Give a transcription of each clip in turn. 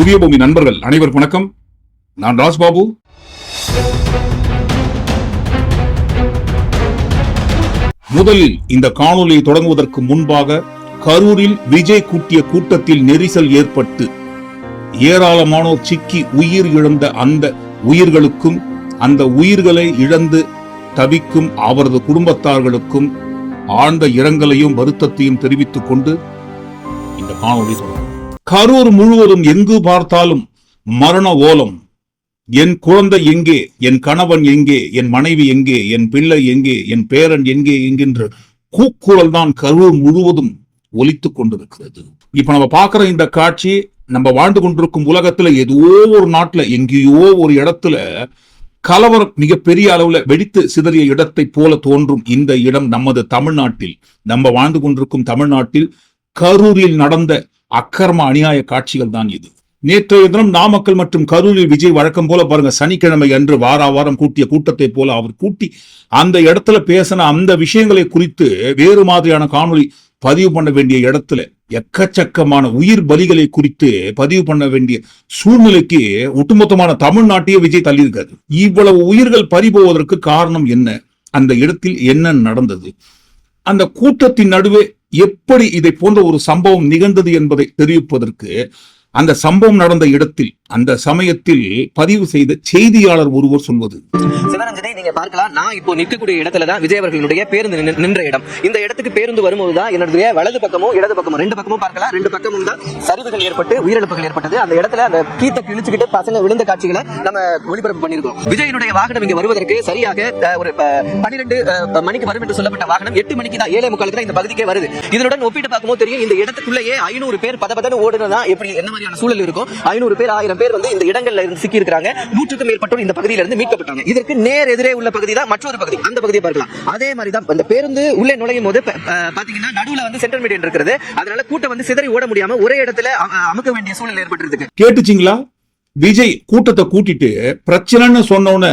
புதிய பூமி நண்பர்கள் அனைவருக்கும் வணக்கம். நான் ராஜ்பாபு. முதலில் இந்த காணொலியை தொடங்குவதற்கு முன்பாக கரூரில் விஜய் கூட்டிய கூட்டத்தில் நெரிசல் ஏற்பட்டு ஏராளமானோர் சிக்கி உயிர் இழந்த அந்த உயிர்களுக்கும் அந்த உயிர்களை இழந்து தவிக்கும் அவரது குடும்பத்தார்களுக்கும் ஆழ்ந்த இரங்கலையும் வருத்தத்தையும் தெரிவித்துக் கொண்டு இந்த காணொலி தொடங்கும் கரூர் முழுவதும் எங்கு பார்த்தாலும் மரண ஓலம். என் குழந்தை எங்கே? என் கணவன் எங்கே? என் மனைவி எங்கே? என் பிள்ளை எங்கே? என் பேரன் எங்கே? என்கின்ற கூக்குரல் தான் கரூர் முழுவதும் ஒலித்துக் கொண்டிருக்கிறது. இப்ப நம்ம பார்க்கிற இந்த காட்சி நம்ம வாழ்ந்து கொண்டிருக்கும் உலகத்துல ஏதோ ஒரு நாட்டுல எங்கேயோ ஒரு இடத்துல கலவரம் மிகப்பெரிய அளவுல வெடித்து சிதறிய இடத்தை போல தோன்றும் இந்த இடம் நமது தமிழ்நாட்டில். நம்ம வாழ்ந்து கொண்டிருக்கும் தமிழ்நாட்டில் கரூரில் நடந்த அக்கிரம அநியாய காட்சிகள் தான் இது. நேற்றைய தினம் நாமக்கல் மற்றும் கரூரில் விஜய் வழக்கம் போல பாருங்க சனிக்கிழமை அன்று வார வாரம் கூட்டிய கூட்டத்தை போல அவர் கூட்டி அந்த இடத்துல பேசின அந்த விஷயங்களை குறித்து வேறு மாதிரியான காணொளி பதிவு பண்ண வேண்டிய இடத்துல எக்கச்சக்கமான உயிர் பலிகளை குறித்து பதிவு பண்ண வேண்டிய சூழ்நிலைக்கு ஒட்டுமொத்தமான தமிழ்நாட்டையே விஜய் தள்ளியிருக்காரு. இவ்வளவு உயிர்கள் பறிபோவதற்கு காரணம் என்ன? அந்த இடத்தில் என்ன நடந்தது? அந்த கூட்டத்தின் நடுவே எப்படி இதை போன்ற ஒரு சம்பவம் நிகழ்ந்தது என்பதை தெரிவிப்பதற்கு அந்த சம்பவம் நடந்த இடத்தில் அந்த சமயத்தில் பதிவு செய்த செய்தியாளர் ஒருவர் சொல்வது. சிவரஞ்சனை நீங்க பார்க்கலாம். நான் இப்போ நிற்கக்கூடிய இடத்துல தான் விஜய் அவர்களுடைய பேருந்து நின்ற இடம். இந்த இடத்துக்கு பேருந்து வரும்போது தான் என்னுடைய வலது பக்கமும் இடது பக்கமும் ரெண்டு பக்கமும் பார்க்கலாம். ரெண்டு பக்கமும் தான் சரிவுகள் ஏற்பட்டு உயிரிழப்புகள் ஏற்பட்டது. அந்த இடத்துல அந்த கீத்தை கிழிச்சுக்கிட்டு பசங்க விழுந்த காட்சிகளை நம்ம ஒளிபரப்பு பண்ணியிருக்கோம். விஜயனுடைய வாகனம் இங்க வருவதற்கு சரியாக ஒரு பன்னிரெண்டு மணிக்கு வரும் என்று சொல்லப்பட்ட வாகனம் எட்டு மணிக்கு தான் ஏழை முக்காலுக்கு தான் இந்த பகுதிக்கே வருது. இதனுடன் ஒப்பிட்டு பார்க்கும்போது தெரியும் இந்த இடத்துக்குள்ளேயே ஐநூறு பேர் பத பதன்னு ஓடுனா எப்படி என்ன மாதிரியான சூழல் இருக்கும். ஐநூறு பேர் ஆயிரம் பேர் வந்து இந்த இடங்கள்ல இருந்து சிக்கி இருக்கிறாங்க நூற்றுக்கும் மேற்பட்டோர் இந்த பகுதியில இருந்து மீட்கப்பட்டாங்க. இதற்கு நேர் எதிரே உள்ள பகுதி தான் மற்றொரு பகுதி. அந்த பகுதியை பார்க்கலாம். அதே மாதிரி தான் அந்த பேருந்து உள்ளே நுழையும் போது பாத்தீங்கன்னா நடுவுல வந்து சென்ட்ரல் மீடியன் இருக்கிறது அதனால கூட்டம் வந்து சிதறி ஓட முடியாம ஒரே இடத்துல அமுக்க வேண்டிய சூழல் ஏற்பட்டிருக்கு. கேட்டுச்சிங்களா? விஜய் கூட்டத்தை கூட்டிட்டு பிரச்சனைன்னு சொன்னோன்னு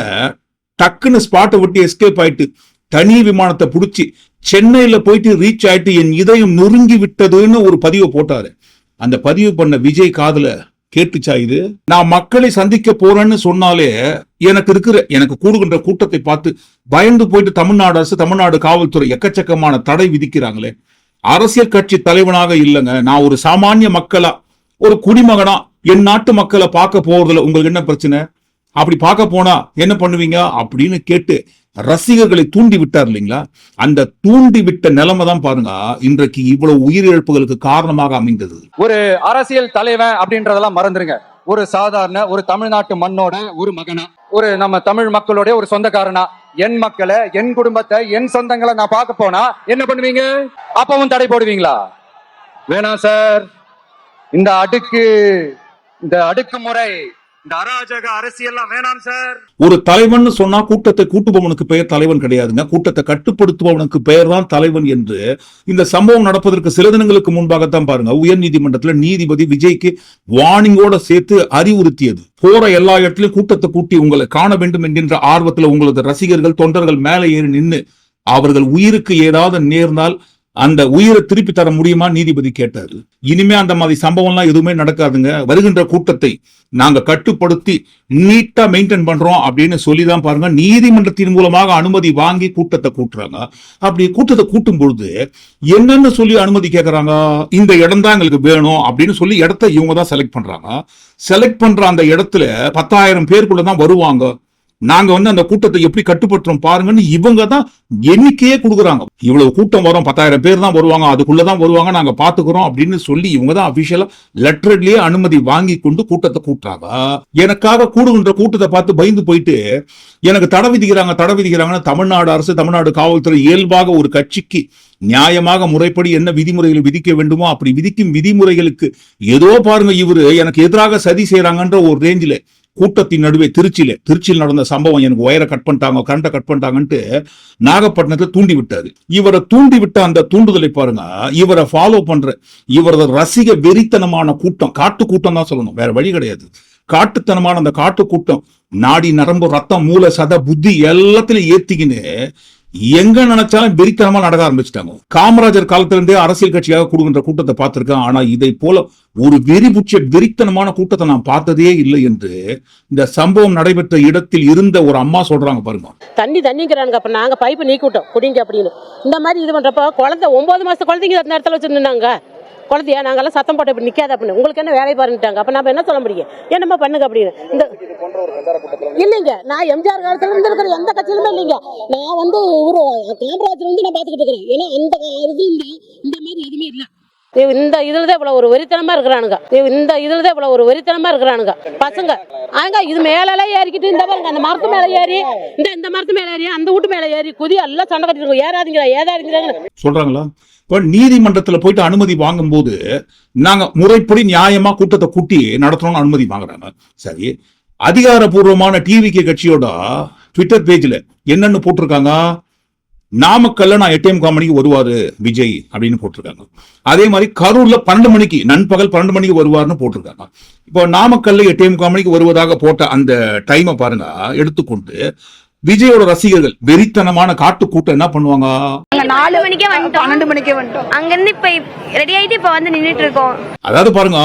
டக்குன்னு ஸ்பாட்டை விட்டு எஸ்கேப் ஆயிட்டு தனி விமானத்தை புடிச்சு சென்னையில போயிட்டு ரீச் ஆயிட்டு என் இதயம் நொறுங்கி விட்டதுன்னு ஒரு பதிவை போட்டாரு. அந்த பதிவு பண்ண விஜய் காதல கேட்டுச்சா இது? நான் மக்களை சந்திக்க போறேன்னு சொன்னாலே எனக்கு இருக்கிற எனக்கு கூடுகின்ற கூட்டத்தை பார்த்து பயந்து போயிட்டு தமிழ்நாடு அரசு தமிழ்நாடு காவல்துறை எக்கச்சக்கமான தடை விதிக்கிறாங்களே. அரசியல் கட்சி தலைவனாக இல்லைங்க. நான் ஒரு சாமானிய மக்களா ஒரு குடிமகனா என் நாட்டு மக்களை பார்க்க போறதுல உங்களுக்கு என்ன பிரச்சனை? அப்படி பார்க்க போனா என்ன பண்ணுவீங்க அப்படின்னு கேட்டு ரசிகர்களை தூண்டி விட்டார் இல்லைங்களா? அந்த தூண்டி விட்ட நிலைமை தான் பாருங்க இன்றைக்கு இவ்வளவு உயிரிழப்புகளுக்கு காரணமாக அமைந்தது. ஒரு அரசியல் தலைவன் அப்படின்றதெல்லாம் மறந்துருங்க. ஒரு சாதாரண ஒரு தமிழ்நாட்டு மண்ணோட ஒரு மகனா ஒரு நம்ம தமிழ் மக்களோட ஒரு சொந்தக்காரனா என் மக்களை என் குடும்பத்தை என் சொந்தங்களை நான் பார்க்க போனா என்ன பண்ணுவீங்க? அப்பவும் தடை போடுவீங்களா? வேணாம் சார். இந்த அடுக்கு இந்த அடுக்குமுறை இந்த அராஜக அரசியல்லாம் வேணாம் சார். ஒரு தலைவன் சொன்னா கூட்டத்தை கூட்டுபவனுக்கு பெயர் தலைவன் கிடையாதுங்க. கூட்டத்தை கட்டுப்படுத்துபவனுக்கு பெயர் தான் தலைவன் என்று இந்த சம்பவம் நடப்பதற்கு சில தினங்களுக்கு முன்பாகத்தான் பாருங்க. உயர் நீதிமன்றத்துல நீதிபதி விஜய்க்கு வார்னிங்கோட சேர்த்து அறிவுறுத்தியது. போற எல்லா இடத்துலயும் கூட்டத்தை கூட்டி உங்களை காண வேண்டும் என்கின்ற ஆர்வத்துல உங்களது ரசிகர்கள் தொண்டர்கள் மேலே ஏறி நின்னு அவர்கள் உயிருக்கு ஏதாவது நேர்ந்தால் அந்த உயிரை திருப்பி தர முடியுமா? நீதிபதி கேட்டாரு. இனிமே அந்த மாதிரி சம்பவம்லாம் எதுவுமே நடக்காதுங்க. வருகின்ற கூட்டத்தை நாங்க கட்டுப்படுத்தி நீட்டா மெயின்டைன் பண்றோம் அப்படின்னு சொல்லிதான் பாருங்க. நீதிமன்றத்தின் மூலமாக அனுமதி வாங்கி கூட்டத்தை கூட்டுறாங்க. அப்படி கூட்டத்தை கூட்டும் பொழுது என்னன்னு சொல்லி அனுமதி கேட்கறாங்க இந்த இடம் தான் எங்களுக்கு வேணும் அப்படின்னு சொல்லி இடத்த இவங்க தான் செலக்ட் பண்றாங்க. செலக்ட் பண்ற அந்த இடத்துல பத்தாயிரம் பேருக்குள்ள தான் வருவாங்க. நாங்க வந்து அந்த கூட்டத்தை எப்படி கட்டுப்படுத்துறோம் பாருங்கன்னு இவங்க தான் எண்ணிக்கையே கொடுக்குறாங்க. இவ்வளவு கூட்டம் வரும் பத்தாயிரம் பேர் தான் வருவாங்க அதுக்குள்ளதான் வருவாங்க நாங்க பாத்துக்கிறோம் அப்படின்னு சொல்லி இவங்க தான் அபிஷியலா லெட்டர்லயே அனுமதி வாங்கி கொண்டு கூட்டத்தை கூட்டுறாங்க. எனக்காக கூடுகின்ற கூட்டத்தை பார்த்து பயந்து போயிட்டு எனக்கு தடை விதிக்கிறாங்க தடை விதிக்கிறாங்கன்னு தமிழ்நாடு அரசு தமிழ்நாடு காவல்துறை இயல்பாக ஒரு கட்சிக்கு நியாயமாக முறைப்படி என்ன விதிமுறைகளை விதிக்க வேண்டுமோ அப்படி விதிக்கும் விதிமுறைகளுக்கு ஏதோ பாருங்க இவரு எனக்கு எதிராக சதி செய்யறாங்கன்ற ஒரு ரேஞ்சில் கூட்டத்தின் நடுவே திருச்சியில திருச்சியில் நடந்த சம்பவம் எனக்கு ஒயரை கட் பண்ணிட்டாங்க கரண்டை கட் பண்ணிட்டாங்கன்ட்டு நாகப்பட்டினத்துல தூண்டி விட்டாரு இவரை தூண்டி விட்ட அந்த தூண்டுதலை பாருங்க இவரை ஃபாலோ பண்ற இவரது ரசிக வெறித்தனமான கூட்டம் காட்டு கூட்டம் தான் சொல்லணும் வேற வழி கிடையாது. காட்டுத்தனமான அந்த காட்டு கூட்டம் நாடி நரம்பு ரத்தம் மூளை சத புத்தி எல்லாத்திலையும் ஏத்திக்கின்னு எங்க நினைச்சாலும் வெறித்தனமா நடக்க ஆரம்பிச்சிட்டாங்க. காமராஜர் காலத்திலிருந்தே அரசியல் கட்சியாக கூடுகின்ற கூட்டத்தை பார்த்திருக்கேன். ஆனா இதை போல ஒரு வெறிபுச்ச வெறித்தனமான கூட்டத்தை நான் பார்த்ததே இல்லை என்று இந்த சம்பவம் நடைபெற்ற இடத்தில் இருந்த ஒரு அம்மா சொல்றாங்க பாருங்க. தண்ணி தண்ணிக்கிறாங்க அப்ப நாங்க பைப்பு நீக்கி விட்டோம் குடிங்க அப்படின்னு. இந்த மாதிரி இது பண்றப்ப குழந்தை ஒன்பது மாச குழந்தைங்க அந்த இடத்துல வச்சிருந்தாங்க. குழந்தைய நாங்கள்லாம் சத்தம் போட்டு இப்படி நிக்காத அப்படின்னு. உங்களுக்கு என்ன வேலை பாருன்ட்டாங்க அப்ப நம்ம என்ன சொல்ல முடியும்? என்னம்மா பண்ணுங்க அப்படின்னு. இந்த இல்லைங்க நான் எம்ஜிஆர் காலத்துல இருந்து இருக்கிற எந்த கட்சியிலுமே இல்லைங்க. நான் வந்து ஒரு காமராஜர் வந்து நான் பாத்துக்கிட்டு இருக்கிறேன். ஏன்னா அந்த இது இல்ல இந்த மாதிரி எதுவுமே இல்ல. இந்த இதில் தான் இவ்வளோ ஒரு வெறித்தனமாக இருக்கிறானுங்க. இந்த இதுல தான் இவ்வளோ ஒரு வெறித்தனமாக இருக்கிறானுங்க. பசங்க ஆங்க இது மேலெல்லாம் ஏறிக்கிட்டு இந்த பாருங்க அந்த மரத்து மேல ஏறி இந்த இந்த மரத்து மேல ஏறி அந்த வீட்டு மேல ஏறி குதி எல்லாம் சண்டை கட்டிட்டு ஏறாதீங்களா ஏதாதீங்கிறாங்க சொல்கிறாங்களா இப்போ நீதிமன்றத்தில் போயிட்டு அனுமதி வாங்கும்போது நாங்க முறைப்படி நியாயமா கூட்டத்தை கூட்டி நடத்தணும்னு அனுமதி வாங்குறாங்க. சரி அதிகாரப்பூர்வமான டிவிகே கட்சியோட ட்விட்டர் பேஜ்ல என்னன்னு போட்டிருக்காங்க? நாமக்கல்ல நான் எட்டேம் முக்கால் மணிக்கு வருவாரு விஜய் அப்படின்னு போட்டிருக்காங்க. அதே மாதிரி கரூர்ல பன்னெண்டு மணிக்கு நண்பகல் பன்னெண்டு மணிக்கு வருவாருன்னு போட்டிருக்காங்க. இப்போ நாமக்கல்ல எட்டேம் முக்கால் மணிக்கு வருவதாக போட்ட அந்த டைமை பாருங்க எடுத்துக்கொண்டு விஜயோட ரசிகர்கள் வெறித்தனமான காட்டு கூட்டம் என்ன பண்ணுவாங்க? நாங்க நாலு மணிக்கே வந்துட்டோம். பன்னெண்டு மணிக்கே வந்துட்டோம். அங்க இருந்து இப்ப ரெடி ஆயிட்டு இப்ப வந்து நின்னுட்டு இருக்கோம் அதாவது பாருங்க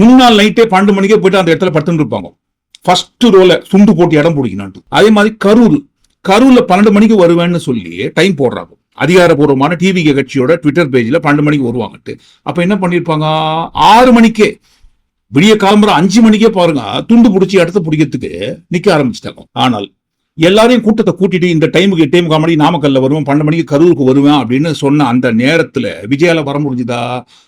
முன்னாள் நைட்டே பன்னெண்டு மணிக்கே போயிட்டு அந்த இடத்துல படுத்துட்டு இருப்பாங்க. ஃபர்ஸ்ட் ரோல சுண்டு போட்டு இடம் பிடிக்கணும் அதே மாதிரி கரூர் கரூர்ல பன்னெண்டு மணிக்கு வருவேன்னு சொல்லி டைம் போடுறாங்க. அதிகாரப்பூர்வமான டிவி கட்சியோட ட்விட்டர் பேஜ்ல பன்னெண்டு மணிக்கு வருவாங்கட்டு அப்ப என்ன பண்ணிருப்பாங்க? ஆறு மணிக்கே விடிய காலம்புற அஞ்சு மணிக்கே பாருங்க துண்டு பிடிச்சி இடத்த பிடிக்கிறதுக்கு நிக்க ஆரம்பிச்சிட்டாங்க. ஆனால் எல்லாரையும் கூட்டத்தை கூட்டிட்டு இந்த டைமுக்கு எட்டே முக்கால் மணி நாமக்கல்ல வருவேன் பன்னெண்டு மணிக்கு கரூருக்கு வருவேன் அப்படின்னு சொன்ன அந்த நேரத்துல விஜயால வர முடிஞ்சுதா?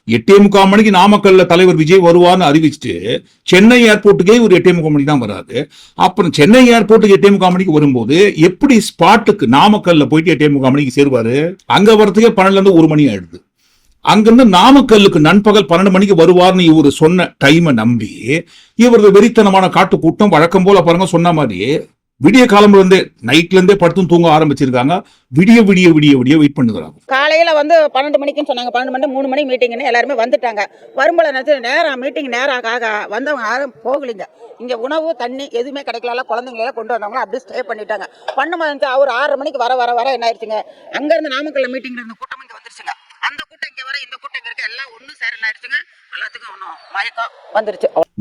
எட்டே முக்கால் மணிக்கு நாமக்கல்ல தலைவர் விஜய் வருவான்னு அறிவிச்சுட்டு சென்னை ஏர்போர்ட்டுக்கே ஒரு எட்டே முக்கால் மணிக்கு தான் வராது அப்புறம் சென்னை ஏர்போர்ட்டுக்கு எட்டே முக்கால் மணிக்கு வரும்போது எப்படி ஸ்பாட்டுக்கு நாமக்கல்ல போயிட்டு எட்டே முக்கால் மணிக்கு சேருவாரு? அங்க வரதுக்கே பன்னெண்டுல இருந்து ஒரு மணி ஆயிடுது. அங்கிருந்து நாமக்கல்லுக்கு நண்பகல் பன்னெண்டு மணிக்கு வருவார்னு இவர் சொன்ன டைமை நம்பி இவரது வெறித்தனமான காட்டு கூட்டம் வழக்கம் போல பாருங்க சொன்ன மாதிரி விடிய காலம்பு இருந்தே நைட்ல இருந்தே படுத்தும் தூங்க ஆரம்பிச்சிருக்காங்க. விடிய விடிய விடிய விடிய வெயிட் பண்ணுறாங்க காலையில் வந்து பன்னெண்டு மணிக்குன்னு சொன்னாங்க. பன்னெண்டு மணி மூணு மணி மீட்டிங்னு எல்லாருமே வந்துட்டாங்க. வரும்போது நினச்சி நேரம் மீட்டிங் நேரம் ஆக ஆக வந்தவங்க யாரும் போகலிங்க. இங்கே உணவு தண்ணி எதுவுமே கிடைக்கல குழந்தைங்களெல்லாம் கொண்டு வந்தவங்க அப்படியே ஸ்டே பண்ணிட்டாங்க. பண்ணும்போது அவர் ஆறரை மணிக்கு வர வர வர என்ன ஆயிடுச்சுங்க? அங்கேருந்து நாமக்கல்ல மீட்டிங் இருந்த கூட்டம் இங்கே வந்துருச்சுங்க. அந்த கூட்டம் இங்கே வர இந்த கூட்டம் இங்கே இருக்க எல்லாம் ஒன்றும் சேர ஆயிடுச்சுங்க?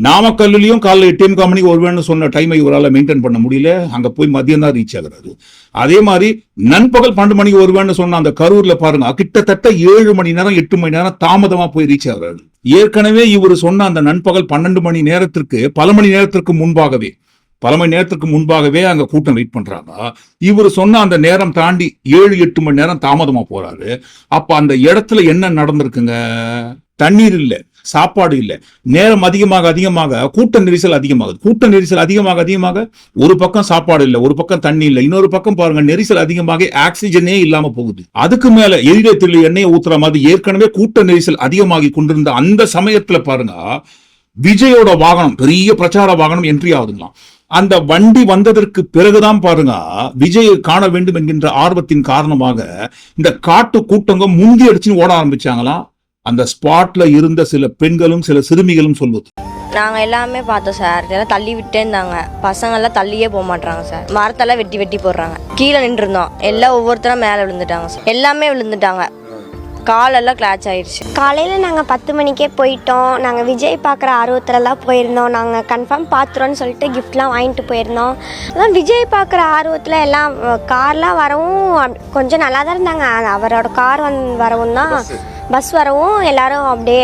நாமக்கல்லையும் காலைல எட்டே முக்கால் மணிக்கு வருவேன்னு சொன்ன டைமை இவரால் மெயின்டைன் பண்ண முடியல. அங்க போய் மதியம் தான் ரீச் ஆகுறாரு. அதே மாதிரி நண்பகல் பன்னெண்டு மணிக்கு வருவேன்னு சொன்ன அந்த கரூர்ல பாருங்க கிட்டத்தட்ட ஏழு மணி நேரம் எட்டு மணி நேரம் தாமதமா போய் ரீச் ஆகுறாரு. ஏற்கனவே இவர் சொன்ன அந்த நண்பகல் பன்னெண்டு மணி நேரத்திற்கு பல மணி நேரத்திற்கு முன்பாகவே பல மணி நேரத்திற்கு முன்பாகவே அங்க கூட்டம் வெயிட் பண்றாங்க. இவர் சொன்ன அந்த நேரம் தாண்டி ஏழு எட்டு மணி நேரம் தாமதமா போறாரு. அப்ப அந்த இடத்துல என்ன நடந்திருக்குங்க? தண்ணீர் இல்ல. சாப்பாடு இல்லை. நேரம் அதிகமாக அதிகமாக கூட்ட நெரிசல் அதிகமாகுது. கூட்ட நெரிசல் அதிகமாக அதிகமாக ஒரு பக்கம் சாப்பாடு இல்லை ஒரு பக்கம் தண்ணி இல்லை இன்னொரு பக்கம் பாருங்க நெரிசல் அதிகமாக ஆக்சிஜனே இல்லாம போகுது. அதுக்கு மேல எரிடத்தில் எண்ணெயை ஊத்துற மாதிரி ஏற்கனவே கூட்ட நெரிசல் அதிகமாகி கொண்டிருந்த அந்த சமயத்துல பாருங்க விஜயோட வாகனம் பெரிய பிரச்சார வாகனம் என்ட்ரி ஆகுதுங்களாம். அந்த வண்டி வந்ததற்கு பிறகுதான் பாருங்க விஜயை காண வேண்டும் என்கின்ற ஆர்வத்தின் காரணமாக இந்த காட்டு கூட்டங்க முந்தி அடிச்சுன்னு ஓட ஆரம்பிச்சாங்களாம். அந்த ஸ்பாட்ல இருந்த சில பெண்களும் சில சிறுமிகளும் சொல்வது நாங்க எல்லாமே பார்த்தோம் சார். இதெல்லாம் தள்ளி விட்டே இருந்தாங்க. பசங்க எல்லாம் தள்ளியே போக மாட்டாங்க சார். மரத்தெல்லாம் வெட்டி வெட்டி போடுறாங்க. கீழே நின்று இருந்தோம் எல்லாம் ஒவ்வொருத்தரும் மேலே விழுந்துட்டாங்க சார். எல்லாமே விழுந்துட்டாங்க. காலெல்லாம் கிளாச் ஆயிடுச்சு காலையில் நாங்கள் பத்து மணிக்கே போயிட்டோம். நாங்கள் விஜய் பார்க்குற ஆர்வத்துலலாம் போயிருந்தோம். நாங்கள் கன்ஃபார்ம் பார்த்துறோன்னு சொல்லிட்டு கிஃப்ட்லாம் வாங்கிட்டு போயிருந்தோம். அதான் விஜய் பார்க்குற ஆர்வத்தில் எல்லாம் கார்லாம் வரவும் கொஞ்சம் நல்லா தான் இருந்தாங்க. அவரோட கார் வந் வரவும் தான் பஸ் வரவும் எல்லாரும் அப்படியே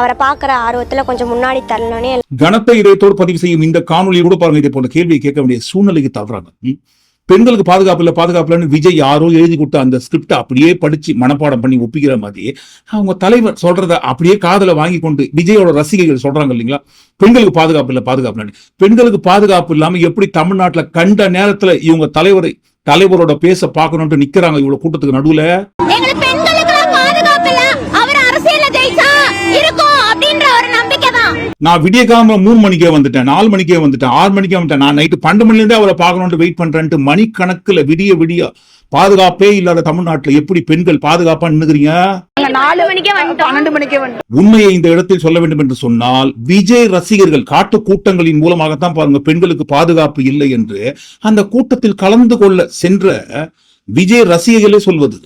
அவரை பார்க்குற ஆர்வத்தில் கொஞ்சம் முன்னாடி தள்ளணுன்னே கனத்த இதயத்தோடு பதிவு செய்யும் இந்த காணொலியை கூட பாருங்க. இதே போன்ற கேள்வியை கேட்க வேண்டிய சூழ்நிலைக்கு தவறாங்க? பெண்களுக்கு பாதுகாப்பு இல்லை பாதுகாப்பு இல்லைன்னு விஜய் யாரோ எழுதி கொடுத்த அந்த ஸ்கிரிப்டை அப்படியே படிச்சு மனப்பாடம் பண்ணி ஒப்பிக்கிற மாதிரி அவங்க தலைவர் சொல்றத அப்படியே காதல வாங்கி கொண்டு விஜயோட ரசிகைகள் சொல்றாங்க இல்லைங்களா? பெண்களுக்கு பாதுகாப்பு இல்லை பாதுகாப்பு இல்லைன்னு. பெண்களுக்கு பாதுகாப்பு இல்லாம எப்படி தமிழ்நாட்டுல கண்ட நேரத்துல இவங்க தலைவரை தலைவரோட பேச பார்க்கணும்னு நிக்கிறாங்க இவ்வளவு கூட்டத்துக்கு நடுவுல எங்களுக்கு பெண்களுக்கு பாதுகாப்பு இல்லை அவர் அரசியல ஜெயிச்சா இருக்கும் அப்படின்ற ஒரு நம்பிக்கை தான் நான் விடிய காலம்பரம் மூணு மணிக்கே வந்துட்டேன் நாலு மணிக்கே வந்துட்டேன் ஆறு மணிக்கே வந்துட்டேன். நான் நைட்டு பன்னெண்டு மணில இருந்தே அவரை பார்க்கணும்னு வெயிட் பண்றேன்ட்டு மணிக்கணக்குல விடிய விடிய பாதுகாப்பே இல்லாத தமிழ்நாட்டுல எப்படி பெண்கள் பாதுகாப்பா நின்னுக்கிறீங்க? உண்மையை இந்த இடத்தில் சொல்ல வேண்டும் என்று சொன்னால் விஜய் ரசிகர்கள் காட்டு கூட்டங்களின் மூலமாகத்தான் பாருங்க பெண்களுக்கு பாதுகாப்பு இல்லை என்று அந்த கூட்டத்தில் கலந்து கொள்ள சென்ற விஜய் ரசிகர்களே சொல்வது.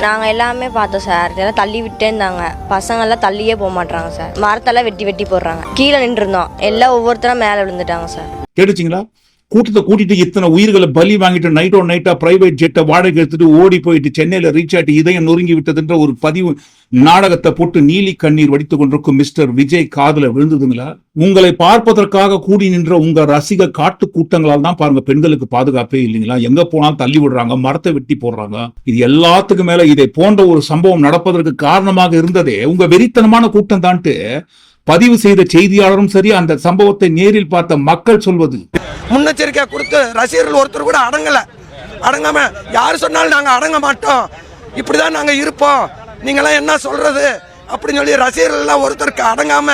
நாங்கள் எல்லாமே பார்த்தோம் சார். இதெல்லாம் தள்ளி விட்டே இருந்தாங்க. பசங்கள்லாம் தள்ளியே போக மாட்டாங்க சார். மரத்தெல்லாம் வெட்டி வெட்டி போடுறாங்க. கீழே நின்றுருந்தோம். எல்லாம் ஒவ்வொருத்தரும் மேலே விழுந்துட்டாங்க சார். கேட்டுச்சிங்களா? கூட்டத்தை கூட்டிட்டு இத்தனை உயிர்களை பலி வாங்கிட்டு நைட்டோ நைட்டா பிரைவேட் ஜெட்டை வாடகை எடுத்துட்டு ஓடி போயிட்டு சென்னையில ரீச் ஆகிட்டு இதயம் நொறுங்கி விட்டதுன்ற ஒரு பதிவு நாடகத்தை போட்டு நீலி கண்ணீர் வடித்துக் கொண்டிருக்கும் மிஸ்டர் விஜய் காதுல விழுந்ததுங்களா? உங்களை பார்ப்பதற்காக கூடி நின்ற உங்க ரசிக காட்டு கூட்டங்களால் தான் பாருங்க பெண்களுக்கு பாதுகாப்பே இல்லைங்களா? எங்க போனாலும் தள்ளி விடுறாங்க மரத்தை வெட்டி போடுறாங்க. இது எல்லாத்துக்கும் மேல இதை போன்ற ஒரு சம்பவம் நடப்பதற்கு காரணமாக இருந்ததே. உங்க வெறித்தனமான கூட்டம் தான்ட்டு. பதிவு செய்த செய்தியாளரும் சரி அந்த சம்பவத்தை நேரில் பார்த்த மக்கள் சொல்வது. முன்னெச்சரிக்கையாக கொடுத்து ரசிகர்கள் ஒருத்தர் கூட அடங்கலை. அடங்காமல் யார் சொன்னாலும் நாங்கள் அடங்க மாட்டோம். இப்படி தான் நாங்கள் இருப்போம். நீங்களாம் என்ன சொல்கிறது அப்படின்னு சொல்லி ரசிகர்கள்லாம் ஒருத்தருக்கு அடங்காம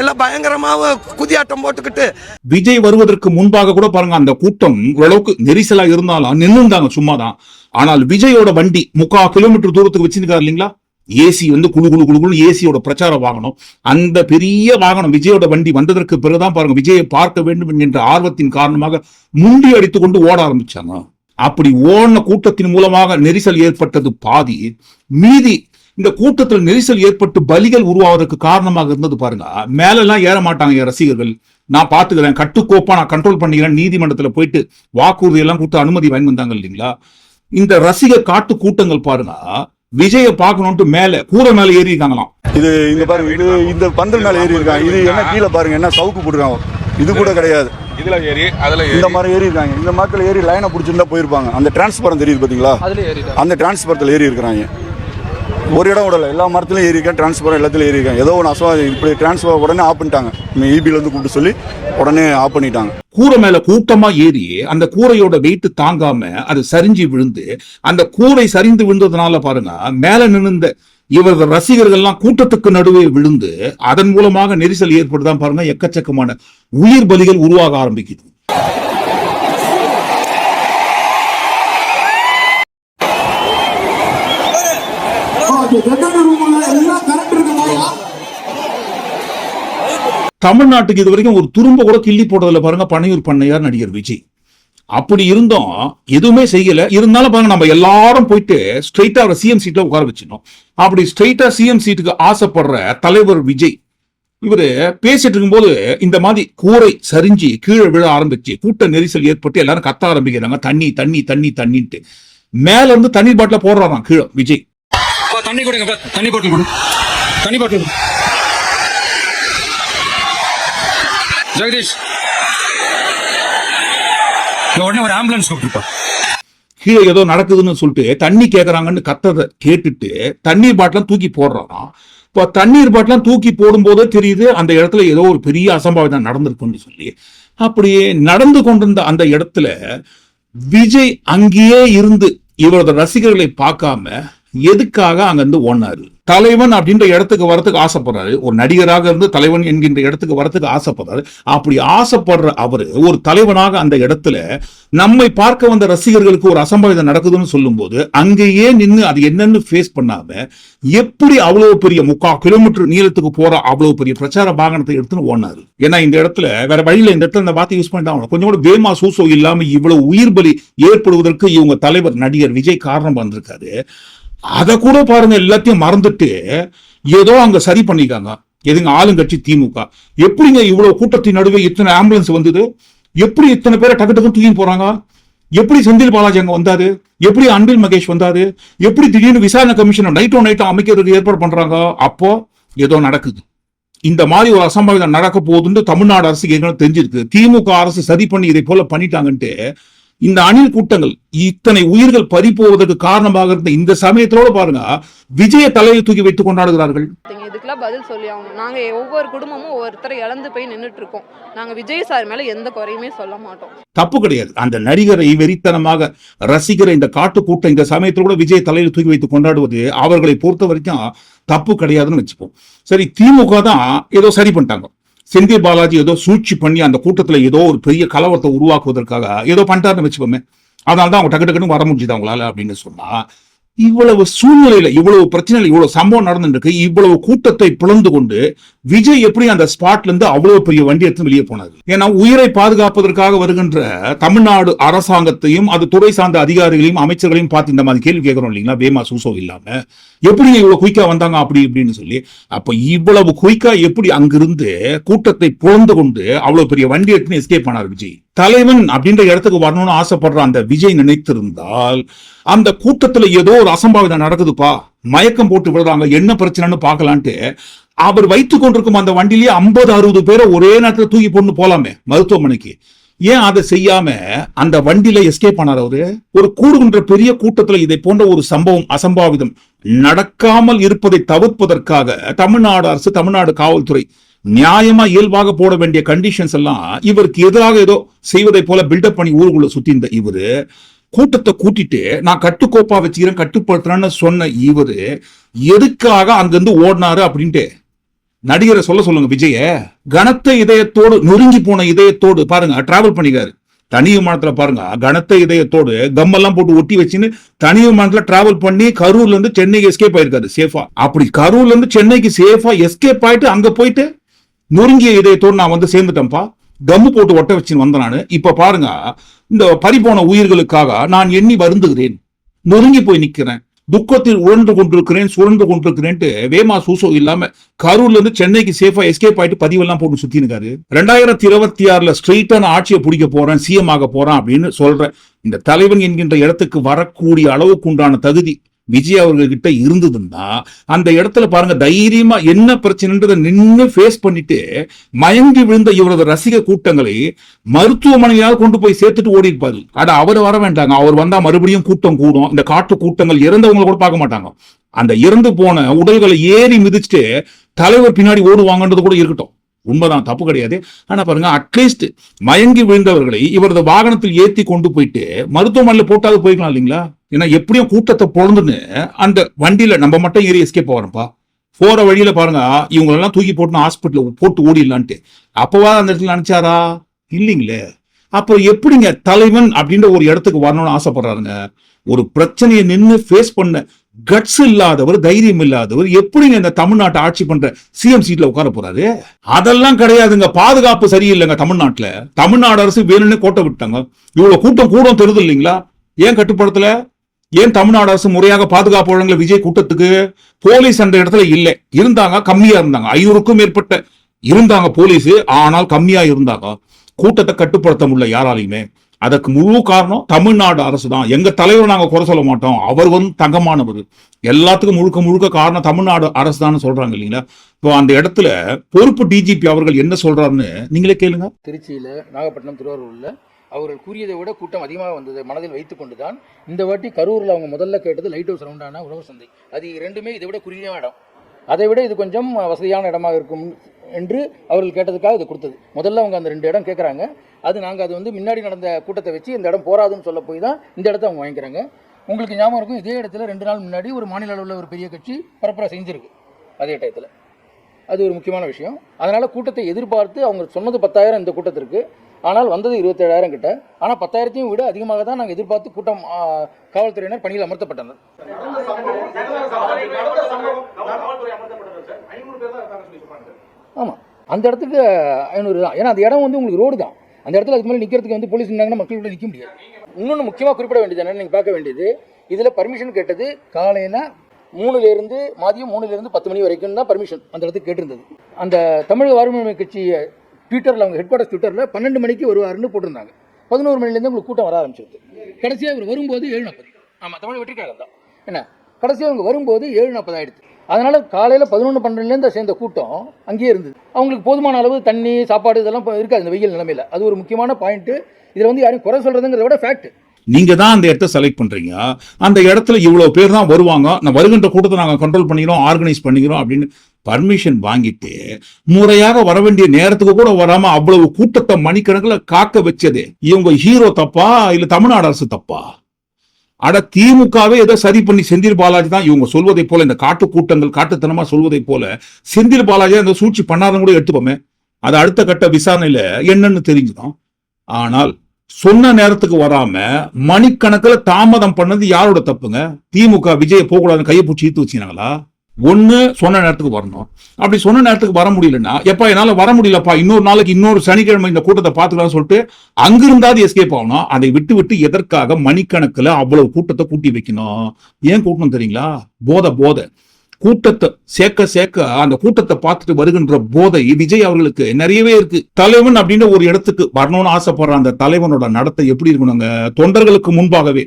எல்லாம் பயங்கரமாக குதியாட்டம் போட்டுக்கிட்டு விஜய் வருவதற்கு முன்பாக கூட பாருங்க அந்த கூட்டம் ஓரளவுக்கு நெரிசலா இருந்தாலும் நின்னுந்தாங்க சும்மாதான். ஆனால் விஜயோட வண்டி முக்கால் கிலோமீட்டர் தூரத்துக்கு வச்சிருக்காரு இல்லைங்களா? ஏசி வந்து குழு குழு குழு குழு ஏசியோட பிரச்சார வாகனம் அந்த பெரிய வாகனம் விஜயோட வண்டி வந்ததற்கு பிறகுதான் பாருங்க விஜயை பார்க்க வேண்டும் என்கின்ற ஆர்வத்தின் காரணமாக முண்டி அடித்து கொண்டு ஓட ஆரம்பிச்சாங்க. அப்படி ஓடின கூட்டத்தின் மூலமாக நெரிசல் ஏற்பட்டது பாதி. மீதி இந்த கூட்டத்தில் நெரிசல் ஏற்பட்டு பலிகள் உருவாவதற்கு காரணமாக இருந்தது பாருங்க. மேலெல்லாம் ஏற மாட்டாங்க என் ரசிகர்கள். நான் பார்த்துக்கிறேன். கட்டுக்கோப்பா நான் கண்ட்ரோல் பண்ணிக்கிறேன். நீதிமன்றத்துல போயிட்டு வாக்குறுதி எல்லாம் கொடுத்து அனுமதி வாங்கி வந்தாங்க இல்லைங்களா? இந்த ரசிகர் காட்டு கூட்டங்கள் பாருங்க. விஜய பார்க்கணும்ட்டு மேல கூரை மேல ஏறி இருக்காங்களாம் இது இங்க பாருங்க இது இந்த பந்தல் மேல ஏறி இருக்காங்க இது என்ன கீழே பாருங்க என்ன சவுக்கு போட்டுருக்காங்க. இது கூட கிடையாது. இதுல ஏறி அதுல இந்த மாதிரி ஏறி இருக்காங்க இந்த மக்கள் ஏறி லைனை பிடிச்சிருந்தா போயிருப்பாங்க. அந்த டிரான்ஸ்பரம் தெரியுது பாத்தீங்களா? அந்த டிரான்ஸ்பரத்தில் ஏறி இருக்கிறாங்க ஒரு இடம் விடலை. எல்லா மரத்துலையும் ஏறி இருக்கேன் டிரான்ஸ்பரம் எல்லாத்துலயும் ஏறி ஏதோ ஒன்று அசவா இப்படி டிரான்ஸ்பர் உடனே ஆஃப் பண்ணிட்டாங்க. இபில இருந்து கூப்பிட்டு சொல்லி உடனே ஆஃப் பண்ணிட்டாங்க. கூரை மேல கூட்டமா ஏறி அந்த கூரையோட வெயிட் தாங்காம அது சரிஞ்சு விழுந்து அந்த கூரை சரிந்து விழுந்ததுனால பாருங்க மேல நின்னுந்த இவரது ரசிகர்கள்லாம் கூட்டத்துக்கு நடுவே விழுந்து அதன் மூலமாக நெரிசல் ஏற்படுதான் பாருங்க எக்கச்சக்கமான உயிர் பலிகள் உருவாக ஆரம்பிக்குது. தமிழ்நாட்டுக்கு இது வரைக்கும் ஒரு துரும்ப கூட கிள்ளி போட்டதில் பாருங்க பனையூர் பண்ணையார் நடிகர் விஜய். அப்படி இருந்தோம் எதுவுமே செய்யல. இருந்தாலும் பாருங்க நம்ம எல்லாரும் போயிட்டு ஸ்ட்ரைட்டா அவரை சிஎம் சீட்ல உட்கார வச்சிடணும். அப்படி ஸ்ட்ரைட்டா சிஎம் சீட்டுக்கு ஆசைப்படுற தலைவர் விஜய் இவர் பேசிட்டு இருக்கும்போது இந்த மாதிரி கூரை சரிஞ்சு கீழே விழ ஆரம்பிச்சு கூட்ட நெரிசல் ஏற்பட்டு எல்லாரும் கத்த ஆரம்பிக்கிறாங்க. தண்ணி தண்ணி தண்ணி தண்ணின்ட்டு. மேல இருந்து தண்ணி பாட்டில போடுறாராம் கீழே விஜய். தண்ணி கொடுங்க தண்ணி பாட்டில் கொடு தண்ணி பாட்டில் ஜெகதீஷ். உடனே ஒரு ஆம்புலன்ஸ் கூப்பிட்டுப்பா கீழே ஏதோ நடக்குதுன்னு சொல்லிட்டு தண்ணி கேக்குறாங்கன்னு கத்ததை கேட்டுட்டு தண்ணீர் பாட்டிலாம் தூக்கி போடுறாராம் இப்போ தண்ணீர் பாட்டிலாம் தூக்கி போடும்போதே தெரியுது அந்த இடத்துல ஏதோ ஒரு பெரிய அசம்பாவிதம் நடந்திருக்குன்னு சொல்லி. அப்படியே நடந்து கொண்டிருந்த அந்த இடத்துல விஜய் அங்கேயே இருந்து இவரது ரசிகர்களை பார்க்காம எதுக்காக அங்கிருந்து ஓடினாரு? தலைவன் அப்படின்ற இடத்துக்கு வரத்துக்கு ஆசைப்படுறாரு. ஒரு நடிகராக இருந்து தலைவன் என்கின்ற இடத்துக்கு வரத்துக்கு ஆசைப்படுறாரு. அப்படி ஆசைப்படுற அவரு ஒரு தலைவனாக அந்த இடத்துல நம்மை பார்க்க வந்த ரசிகர்களுக்கு ஒரு அசம்பாவிதம் நடக்குதுன்னு சொல்லும்போது அங்கேயே நின்னு அது என்னன்னு ஃபேஸ் பண்ணாம எப்படி அவ்வளவு பெரிய முக்கா கிலோமீட்டர் நீளத்துக்கு போற அவ்வளவு பெரிய பிரச்சார வாகனத்தை எடுத்துன்னு ஓடினாரு. ஏன்னா இந்த இடத்துல வேற வழியில இந்த இடத்துல இந்த வார்த்தை யூஸ் பண்ணிட்டு கொஞ்சம் கூட வேமா சூசோ இல்லாம இவ்வளவு உயிர் பலி ஏற்படுவதற்கு இவங்க தலைவர் நடிகர் விஜய் காரணம் வந்திருக்காரு அதை கூட பாருங்க எல்லாத்தையும் மறந்துட்டு ஏதோ அங்க சரி பண்ணிக்காங்க. எதுங்க ஆளுங்கட்சி திமுக. எப்படிங்க இவ்வளவு கூட்டத்தின் நடுவே இத்தனை ஆம்புலன்ஸ் வந்தது? எப்படி இத்தனை பேரை டக்கு டக்கு தூக்கி போறாங்க? எப்படி செந்தில் பாலாஜி அங்க வந்தாரு? எப்படி அன்பில் மகேஷ் வந்தாரு? எப்படி திடீர்னு விசாரணை கமிஷன் நைட்டோ நைட்டோ அமைக்கிறதுக்கு ஏற்பாடு பண்றாங்க? அப்போ ஏதோ நடக்குது. இந்த மாதிரி ஒரு அசம்பாவிதம் நடக்க போகுதுன்னு தமிழ்நாடு அரசுக்கு ஏற்கனவே தெரிஞ்சிருக்கு. திமுக அரசு சரி பண்ணி இதை போல பண்ணிட்டாங்கன்ட்டு இந்த அணில் கூட்டங்கள் இத்தனை உயிர்கள் பறி போவதற்கு காரணமாக இருந்த இந்த சமயத்தோட பாருங்க விஜய தலையை தூக்கி வைத்துக் கொண்டாடுகிறார்கள். இதுக்கெல்லாம் பதில் சொல்லி ஆகணும். நாங்கள் ஒவ்வொரு குடும்பமும் ஒவ்வொருத்தரை இழந்து போய் நின்றுட்டு இருக்கோம் நாங்கள் விஜய் சார் மேலே எந்த குறையுமே சொல்ல மாட்டோம். தப்பு கிடையாது. அந்த நடிகரை வெறித்தனமாக ரசிக்கிற இந்த காட்டு கூட்டம் இந்த சமயத்தில் கூட விஜய் தலையில் தூக்கி வைத்து கொண்டாடுவது அவர்களை பொறுத்த வரைக்கும் தப்பு கிடையாதுன்னு வச்சுப்போம். சரி திமுக தான் ஏதோ சரி பண்ணிட்டாங்க. செந்தில் பாலாஜி ஏதோ சூழ்ச்சி பண்ணி அந்த கூட்டத்துல ஏதோ ஒரு பெரிய கலவரத்தை உருவாக்குவதற்காக ஏதோ பண்ணிட்டாருன்னு வச்சுப்போமே அதனால தான் அவங்க டக்கு டக்குன்னு வர முடிஞ்சுது அவங்களால அப்படின்னு சொன்னா இவ்வளவு சூழ்நிலையில இவ்வளவு பிரச்சனைகள் இவ்வளவு சம்பவம் நடந்துருக்கு இவ்வளவு கூட்டத்தை பிளந்து கொண்டு விஜய் எப்படி அந்த ஸ்பாட்ல இருந்து அவ்வளவு பெரிய வண்டி எடுத்து வெளியே போனாரு? ஏன்னா உயிரை பாதுகாப்பதற்காக வருகின்ற தமிழ்நாடு அரசாங்கத்தையும் அது துறை சார்ந்த அதிகாரிகளையும் அமைச்சர்களையும் பார்த்து இந்த மாதிரி கேள்வி கேட்கிறோம் இல்லைங்களா? வேமா சூசோ இல்லாம. எப்படி இவ்வளவு குயிக்கா வந்தாங்க அப்படி இப்படின்னு சொல்லி. அப்ப இவ்வளவு குயிக்கா எப்படி அங்கிருந்து கூட்டத்தை புலந்து கொண்டு அவ்வளவு பெரிய வண்டி எடுத்துன்னு எஸ்கேப் பண்ணார் விஜய்? தலைவன் அப்படின்ற இடத்துக்கு வரணும்னு ஆசைப்படுற அந்த விஜய் நினைத்திருந்தால் அந்த கூட்டத்துல ஏதோ ஒரு அசம்பாவிதம் நடக்குதுப்பா. மயக்கம் போட்டு விடுறாங்க. என்ன பிரச்சனைன்னு பார்க்கலான்ட்டு அவர் வைத்துக் கொண்டிருக்கும் அந்த வண்டிலேயே ஐம்பது அறுபது பேரை ஒரே நேரத்துல தூக்கி போட்டு போலாமே மருத்துவமனைக்கு. ஏன் அதை செய்யாம அந்த வண்டியில எஸ்கேப் ஆனார் அவரு? ஒரு கூடுகின்ற பெரிய கூட்டத்துல இதை போன்ற ஒரு சம்பவம் அசம்பாவிதம் நடக்காமல் இருப்பதை தவிர்ப்பதற்காக தமிழ்நாடு அரசு தமிழ்நாடு காவல்துறை நியாயமா இயல்பாக போட வேண்டிய கண்டிஷன்ஸ் எல்லாம் இவருக்கு எதிராக ஏதோ செய்வதை போல பில்டப் பண்ணி ஊருக்குள்ள சுத்தி இந்த இவரு கூட்டத்தை கூட்டிட்டு நான் கட்டுக்கோப்பா வச்சுக்கிறேன் கட்டுப்படுத்துறேன்னு சொன்ன இவரு எதுக்காக அங்கிருந்து ஓடினாரு அப்படின்ட்டு நடிகரை சொல்ல சொல்லுங்க விஜய. கனத்த இதயத்தோடு நொறுங்கி போன இதயத்தோடு பாருங்க டிராவல் பண்ணிக்காரு. தனி விமானத்துல பாருங்க கனத்த இதயத்தோடு கம்மெல்லாம் போட்டு ஒட்டி வச்சுன்னு தனி விமானத்துல டிராவல் பண்ணி கரூர்ல இருந்து சென்னைக்கு எஸ்கேப் ஆயிருக்காரு சேஃபா அப்படி கரூர்ல இருந்து சென்னைக்கு சேஃபா எஸ்கேப் ஆயிட்டு அங்க போயிட்டு நொறுங்கிய இதயத்தோடு நான் வந்து சேர்ந்துட்டேன்ப்பா. கம்மு போட்டு ஒட்ட வச்சுன்னு வந்தேன் நான். இப்போ பாருங்க இந்த பறிபோன உயிர்களுக்காக நான் எண்ணி வருந்துகிறேன். நொறுங்கி போய் நிக்கிறேன். துக்கத்தில் உழந்து கொண்டிருக்கிறேன் சுழந்து கொண்டிருக்கிறேன்ட்டு வேமா சூசோ இல்லாம கரூர்ல இருந்து சென்னைக்கு சேஃபா எஸ்கேப் ஆயிட்டு பதிவெல்லாம் போட்டு சுத்தி இருக்காரு. ரெண்டாயிரத்தி இருபத்தி ஆறுல ஸ்ட்ரெயிட்டான ஆட்சியை பிடிக்க போறேன் சிஎம் ஆக போறேன் அப்படின்னு சொல்றேன். இந்த தலைவன் என்கின்ற இடத்துக்கு வரக்கூடிய அளவுக்கு உண்டான தகுதி விஜய் அவர்கள்கிட்ட இருந்ததுன்னா அந்த இடத்துல பாருங்க தைரியமா என்ன பிரச்சனைன்றதை நின்னு ஃபேஸ் பண்ணிட்டு மயங்கி விழுந்த இவரது ரசிக கூட்டங்களை மருத்துவமனையால் கொண்டு போய் சேர்த்துட்டு ஓடி இருப்பாரு அட அவர் வர வேண்டாங்க. அவர் வந்தா மறுபடியும் கூட்டம் கூடும். இந்த காட்டு கூட்டங்கள் இறந்தவங்களை கூட பார்க்க மாட்டாங்க. அந்த இறந்து போன உடல்களை ஏறி மிதிச்சுட்டு தலைவர் பின்னாடி ஓடுவாங்கன்றது கூட இருக்கட்டும். உண்மைதான் தப்பு கிடையாது. ஆனா பாருங்க அட்லீஸ்ட் மயங்கி விழுந்தவர்களை இவரது வாகனத்தில் ஏத்தி கொண்டு போயிட்டு மருத்துவமனையில் போட்டாவது போய்க்கலாம் இல்லைங்களா? ஏன்னா எப்படியும் கூட்டத்தை பொழுதுன்னு அந்த வண்டியில நம்ம மட்டும் ஏறி எஸ்கேப் போகிறோம்ப்பா போற வழியில பாருங்க இவங்களெல்லாம் தூக்கி போட்டு ஹாஸ்பிட்டல் போட்டு ஓடிடலான்ட்டு. அப்பவா அந்த இடத்துல நினைச்சாரா? இல்லைங்களே. அப்போ எப்படிங்க தலைவன் அப்படின்ற ஒரு இடத்துக்கு வரணும்னு ஆசைப்படுறாருங்க? ஒரு பிரச்சனையை நின்று ஃபேஸ் பண்ண கட்ஸ் இல்லாதவர் தைரியம் இல்லாதவர் எப்படிங்க இந்த தமிழ்நாட்டை ஆட்சி பண்ற சிஎம் சீட்ல உட்கார போறாரு? அதெல்லாம் கிடையாதுங்க. பாதுகாப்பு சரியில்லைங்க தமிழ்நாட்டுல. தமிழ்நாடு அரசு வேணும்னு கோட்டை விட்டாங்க. இவ்வளவு கூட்டம் கூடம் தெரியுது இல்லைங்களா? ஏன் கட்டுப்படுத்தல? ஏன் தமிழ்நாடு அரசு முறையாக பாதுகாப்பு வழங்கல விஜய் கூட்டத்துக்கு? போலீஸ் அந்த இடத்துல இல்லை. இருந்தாங்க கம்மியா இருந்தாங்க. ஐநூறுக்கும் மேற்பட்ட இருந்தாங்க போலீஸ். ஆனால் கம்மியா இருந்தாங்க. கூட்டத்தை கட்டுப்படுத்த முடியல யாராலையுமே. அதற்கு முழு காரணம் தமிழ்நாடு அரசு தான். எங்க தலைவர் நாங்க குறை சொல்ல மாட்டோம். அவர் வந்து தங்கமானவர். எல்லாத்துக்கும் முழுக்க முழுக்க காரணம் தமிழ்நாடு அரசு தான் சொல்றாங்க இல்லைங்களா? இப்போ அந்த இடத்துல பொறுப்பு டிஜிபி அவர்கள் என்ன சொல்றாருன்னு நீங்களே கேளுங்க. திருச்சியில நாகப்பட்டினம் திருவாரூர்ல அவர்கள் கூறியதை விட கூட்டம் அதிகமாக வந்தது மனதில் வைத்துக்கொண்டு தான் இந்த வாட்டி கரூரில் அவங்க முதல்ல கேட்டது லைட் ஹவுஸ் ரவுண்டான உழவர் சந்தை. அது ரெண்டுமே இதை விட குறுகிய இடம். அதை விட இது கொஞ்சம் வசதியான இடமாக இருக்கும் என்று அவர்கள் கேட்டதுக்காக இது கொடுத்தது. முதல்ல அவங்க அந்த ரெண்டு இடம் கேட்குறாங்க. அது நாங்கள் அது வந்து முன்னாடி நடந்த கூட்டத்தை வச்சு இந்த இடம் போராதுன்னு சொல்ல போய் தான் இந்த இடத்த அவங்க வாங்கிக்கிறாங்க. உங்களுக்கு ஞாபகம் இருக்கும் இதே இடத்துல ரெண்டு நாள் முன்னாடி ஒரு மாநில அளவில் ஒரு பெரிய கட்சி பரப்புரை செஞ்சிருக்கு அதே டயத்தில். அது ஒரு முக்கியமான விஷயம். அதனால் கூட்டத்தை எதிர்பார்த்து அவங்க சொன்னது பத்தாயிரம் இந்த கூட்டத்திற்கு. ஆனால் வந்தது இருபத்தேழாயிரம் கிட்ட. ஆனால் பத்தாயிரத்தையும் விட அதிகமாக தான் நாங்கள் எதிர்பார்த்து கூட்டம் காவல்துறையினர் பணியில் அமர்த்தப்பட்டனர். ஆமாம் அந்த இடத்துக்கு ஐநூறு தான். ஏன்னா அந்த இடம் வந்து உங்களுக்கு ரோடு தான். அந்த இடத்துல அதுக்கு மேலே நிற்கிறதுக்கு வந்து போலீஸ் இருந்தாங்கன்னா மக்கள் கூட நிற்க முடியாது. இன்னொன்று முக்கியமாக குறிப்பிட வேண்டியது என்ன நீங்கள் பார்க்க வேண்டியது இதில் பர்மிஷன் கேட்டது காலையில் மூணுலேருந்து மதியம் மூணுலேருந்து பத்து மணி வரைக்கும் தான் பர்மிஷன் அந்த இடத்துக்கு கேட்டிருந்தது. அந்த தமிழக வாரிமை கட்சி ட்விட்டரில் அவங்க ஹெட் குவார்ட்டர்ஸ் ட்விட்டரில் பன்னெண்டு மணிக்கு வருவாருன்னு போட்டிருந்தாங்க. பதினோரு மணிலேருந்து உங்களுக்கு கூட்டம் வர ஆரம்பிச்சிருது. கடைசியாக இவர் வரும்போது ஏழு நாற்பது. ஆமாம் தமிழ் வெற்றிக்காரன் தான். என்ன? கடைசியாக அவங்க வரும்போது ஏழு நாற்பது ஆயிடுச்சு. அதனால் காலையில் பதினொன்று பன்னெண்டுலேருந்து சேர்ந்த கூட்டம் அங்கேயே இருந்தது. அவங்களுக்கு போதுமான அளவு தண்ணி சாப்பாடு இதெல்லாம் இப்ப இருக்காது இந்த வெயில் நிலைமையில். அது ஒரு முக்கியமான பாயிண்ட்டு இதில் வந்து யாரையும் குறை சொல்கிறதுங்கிறத விட ஃபேக்ட் நீங்க தான் அந்த இடத்த செலக்ட் பண்றீங்க. அந்த இடத்துல இவ்வளவு பேர் தான் வருவாங்க. நான் வருகின்ற கூட்டத்தை நாங்க கண்ட்ரோல் பண்ணிக்கிறோம் ஆர்கனைஸ் பண்ணிக்கிறோம் அப்படின்னு பர்மிஷன் வாங்கிட்டு முறையாக வர வேண்டிய நேரத்துக்கு கூட வராம அவ்வளவு கூட்டத்தை மணிக்கணக்கில் காக்க வச்சது. இவங்க ஹீரோ தப்பா? இல்ல தமிழ்நாடு அரசு தப்பா? அட திமுகவே ஏதோ சரி பண்ணி செந்தில் பாலாஜி தான் இவங்க சொல்வதை போல இந்த காட்டு கூட்டங்கள் காட்டுத்தனமா சொல்வதை போல செந்தில் பாலாஜி அந்த சூழ்ச்சி பண்ணாதவங்க கூட எடுத்துப்போமே அது அடுத்த கட்ட விசாரணையில என்னன்னு தெரிஞ்சுதான். ஆனால் சொன்ன நேரத்துக்கு வராம மணிக்கணக்கில் தாமதம் பண்ணது யாரோட தப்புங்க? திமுக விஜய் போகக்கூடாதுன்னு கையை பிடிச்சி இழுத்து வச்சுனாங்களா ஒண்ணு சொன்ன நேரத்துக்கு வரணும். அப்படி சொன்ன நேரத்துக்கு வர முடியலன்னா எப்போ என்னால வர முடியலப்பா இன்னொரு நாளைக்கு இன்னொரு சனிக்கிழமை இந்த கூட்டத்தை பார்த்துக்கலாம் சொல்லிட்டு அங்கிருந்தாவது எஸ்கேப் ஆகணும். அதை விட்டு விட்டு எதற்காக மணிக்கணக்கில் அவ்வளவு கூட்டத்தை கூட்டி வைக்கணும்? ஏன் கூட்டணும் தெரியுங்களா? போதை போதை. கூட்டத்தை சேர்க்க சேர்க்க அந்த கூட்டத்தை பார்த்துட்டு வருகின்ற போதை விஜய் அவர்களுக்கு நிறையவே இருக்கு. தலைவன் அப்படின்னு ஒரு இடத்துக்கு வரணும்னு ஆசைப்படுற அந்த தலைவனோட நடத்தை எப்படி இருக்கணுங்க? தொண்டர்களுக்கு முன்பாகவே.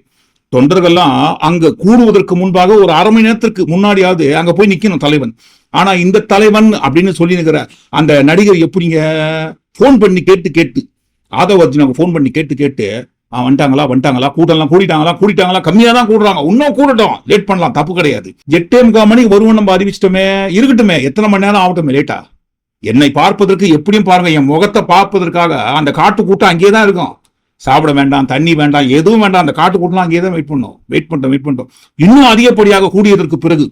தொண்டர்கள்லாம் அங்க கூடுவதற்கு முன்பாக ஒரு அரை மணி நேரத்திற்கு முன்னாடியாவது அங்க போய் நிக்கணும் தலைவன். ஆனா இந்த தலைவன் அப்படின்னு சொல்லி இருக்கிற அந்த நடிகர் எப்படிங்க? ஃபோன் பண்ணி கேட்டு கேட்டு. ஆதவ அர்ஜுனாக்கு ஃபோன் பண்ணி கேட்டு கேட்டு ஆ வந்துட்டாங்களா? வந்துட்டாங்களா? கூட்டம்லாம் கூட்டிட்டாங்களா கூட்டிட்டாங்களா கம்மியா தான் கூடுறாங்க. இன்னும் கூடட்டும். லேட் பண்ணலாம். தப்பு கிடையாது. எட்டே முக்கால் மணிக்கு வருவோம் நம்ம அறிவிச்சிட்டோமே. இருக்கட்டுமே. எத்தனை மணி நேரம் ஆகட்டுமே? லேட்டா என்னை பார்ப்பதற்கு எப்படியும் பாருங்க. என் முகத்தை பார்ப்பதற்காக அந்த காட்டு கூட்டம் அங்கேயே தான் இருக்கும். சாப்பிட வேண்டாம் தண்ணி வேண்டாம் எதுவும் வேண்டாம். அந்த காட்டுக்குள்ளலாம் அங்கேயே தான் வெயிட் பண்ணோம். வெயிட் பண்ணிட்டோம் வெயிட் பண்ணிட்டோம். இன்னும் அதிகப்படியாக கூடியதற்கு பிறகு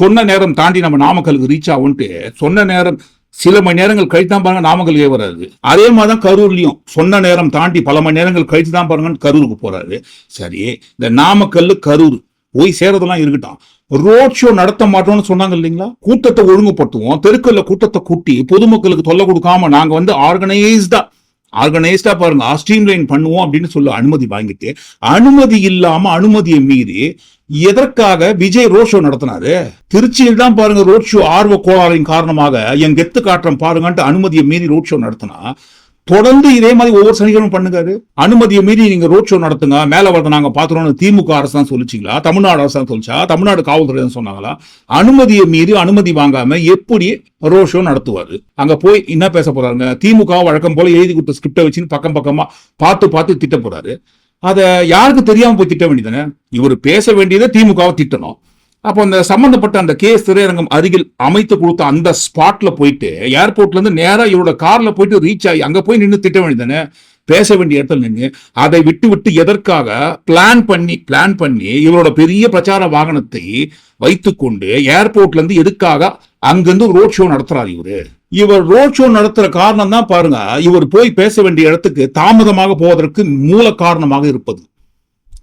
சொன்ன நேரம் தாண்டி நம்ம நாமக்கலுக்கு ரீச் ஆகும்ட்டு சொன்ன நேரம் சில மணி நேரங்கள் கழித்து தான் பாருங்க நாமக்கலுக்கே வராது. அதே மாதிரி தான் கரூர்லையும் சொன்ன நேரம் தாண்டி பல மணி நேரங்கள் கழித்து தான் பாருங்கன்னு கரூருக்கு போறாரு. சரி இந்த நாமக்கல் கரூர் போய் சேரதெல்லாம் இருக்கட்டும். ரோட் ஷோ நடத்த மாட்டோம்னு சொன்னாங்க இல்லைங்களா? கூட்டத்தை ஒழுங்குபடுத்துவோம். தெருக்கல்ல கூட்டத்தை கூட்டி பொதுமக்களுக்கு தொல்லை கொடுக்காம நாங்க வந்து ஆர்கனைஸ்டா ஆர்கனைஸ்டா பாருங்க ஸ்ட்ரீம்லைன் பண்ணுவோம் அப்படின்னு சொல்லி அனுமதி வாங்கிட்டு அனுமதி இல்லாம அனுமதியை மீறி எதற்காக விஜய் ரோட் ஷோ நடத்தினாரு? திருச்சியில் தான் பாருங்க ரோட் ஷோ ஆர்வ கோளாறின் காரணமாக என் கெத்து காட்டுறேன் பாருங்கன்ட்டு அனுமதியை மீறி ரோட் ஷோ நடத்தினா தொடர்ந்து இதே மாதிரி ஒவ்வொரு சனிக்கிழமை பண்ணுங்காரு. அனுமதியை மீறி நீங்க ரோட் ஷோ நடத்துங்க மேல வரத நாங்க பாத்துறோம்னு திமுக அரசு தான் சொல்லிச்சிங்களா? தமிழ்நாடு அரசு தான் சொல்லிச்சா? தமிழ்நாடு காவல்துறை தான் சொன்னாங்களா? அனுமதியை மீறி அனுமதி வாங்காம எப்படி ரோட் ஷோ நடத்துவாரு? அங்க போய் என்ன பேச போறாருங்க? திமுக வழக்கம் போல எழுதி கொடுத்த ஸ்கிரிப்டை வச்சுன்னு பக்கம் பக்கமா பார்த்து பார்த்து திட்ட போறாரு. அதை யாருக்கு தெரியாம போய் திட்ட வேண்டியதானே இவர் பேச வேண்டியதை திமுகவை திட்டணும். அப்போ அந்த சம்பந்தப்பட்ட அந்த கேஸ் திரையரங்கம் அருகில் அமைத்து கொடுத்த அந்த ஸ்பாட்ல போயிட்டு ஏர்போர்ட்ல இருந்து நேரா இவரோட கார்ல போயிட்டு ரீச் ஆகி அங்க போய் நின்று திட்ட வேண்டியதானே பேச வேண்டிய இடத்துல நின்று அதை விட்டு விட்டு எதற்காக பிளான் பண்ணி பிளான் பண்ணி இவரோட பெரிய பிரச்சார வாகனத்தை வைத்துக்கொண்டு ஏர்போர்ட்ல இருந்து எதுக்காக அங்கிருந்து ரோட் ஷோ நடத்துறாரு இவரு? இவர் ரோட் ஷோ நடத்துற காரணம் தான் பாருங்க இவர் போய் பேச வேண்டிய இடத்துக்கு தாமதமாக போவதற்கு மூல காரணமாக இருப்பது.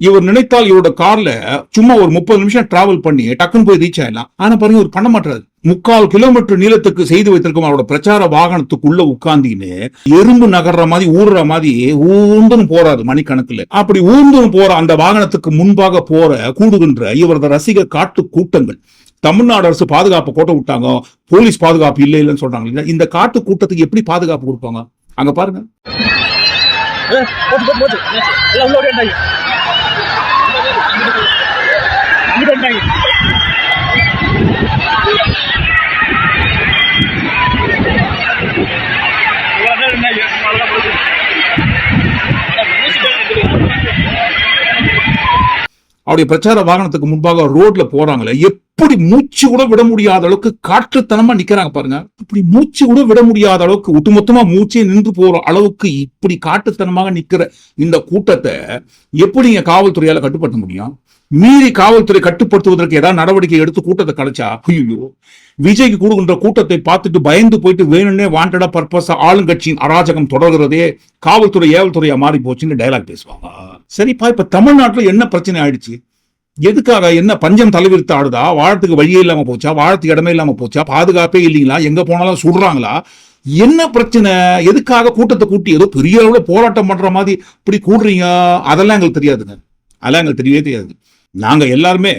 இவர் நினைத்தால் இவரோட கார்ல சும்மா ஒரு முப்பது நிமிஷம் டிராவல் பண்ணி டக்குன்னு போய் ரீச் ஆயிடலாம். ஆனா பாருங்க இவர் பண்ண மாட்டாரு. முக்கால் கிலோமீட்டர் நீளத்துக்கு செய்து வைத்திருக்கும் அவரோட பிரச்சார வாகனத்துக்குள்ள உட்கார்ந்தின்னு எறும்பு நகர்ற மாதிரி ஊடுற மாதிரி ஊர்ந்துன்னு போறாரு மணிக்கணக்குல. அப்படி ஊர்ந்துன்னு போற அந்த வாகனத்துக்கு முன்பாக போற கூடுகின்ற இவரது ரசிக காட்டு கூட்டங்கள் தமிழ்நாடு அரசு பாதுகாப்பு கோட்டை விட்டாங்க. போலீஸ் பாதுகாப்பு இல்லை இல்லைன்னு சொல்றாங்க இல்லையா? இந்த காட்டு கூட்டத்துக்கு எப்படி பாதுகாப்பு கொடுப்பாங்க? அங்க பாருங்க. 一百块 அவருடைய பிரச்சார வாகனத்துக்கு முன்பாக ரோட்ல போறாங்களே எப்படி மூச்சு கூட விட முடியாத அளவுக்கு காற்றுத்தனமா நிக்கிறாங்க பாருங்க. இப்படி மூச்சு கூட விட முடியாத அளவுக்கு ஒட்டுமொத்தமா மூச்சே நின்று போற அளவுக்கு இப்படி காட்டுத்தனமாக நிக்கிற இந்த கூட்டத்தை எப்படி நீங்க காவல்துறையால கட்டுப்படுத்த முடியும்? மீறி காவல்துறை கட்டுப்படுத்துவதற்கு ஏதாவது நடவடிக்கை எடுத்து கூட்டத்தை கலைச்சா? ஐயோ விஜய்க்கு கொடுக்கின்ற கூட்டத்தை பார்த்துட்டு பயந்து போயிட்டு வேணும்னே வாண்டடா பர்பஸ் ஆளுங்கட்சியின் அராஜகம் தொடர்கிறதே காவல்துறை ஏவல்துறையா மாறி போச்சுன்னு டைலாக் பேசுவாங்க. சரிப்பா இப்போ தமிழ்நாட்டில் என்ன பிரச்சனை ஆயிடுச்சு? எதுக்காக என்ன பஞ்சம் தலைவிரித்து ஆடுதா? வாழத்துக்கு வழியே இல்லாமல் போச்சா? வாழத்துக்கு இடமே இல்லாமல் போச்சா? பாதுகாப்பே இல்லைங்களா? எங்கே போனாலும் சுடுறாங்களா? என்ன பிரச்சனை? எதுக்காக கூட்டத்தை கூட்டி ஏதோ பெரிய அளவில் போராட்டம் பண்ணுற மாதிரி இப்படி கூடுறீங்க? அதெல்லாம் எங்களுக்கு தெரியாதுங்க. அதெல்லாம் எங்களுக்கு தெரியவே தெரியாது. நாங்கள் எல்லாருமே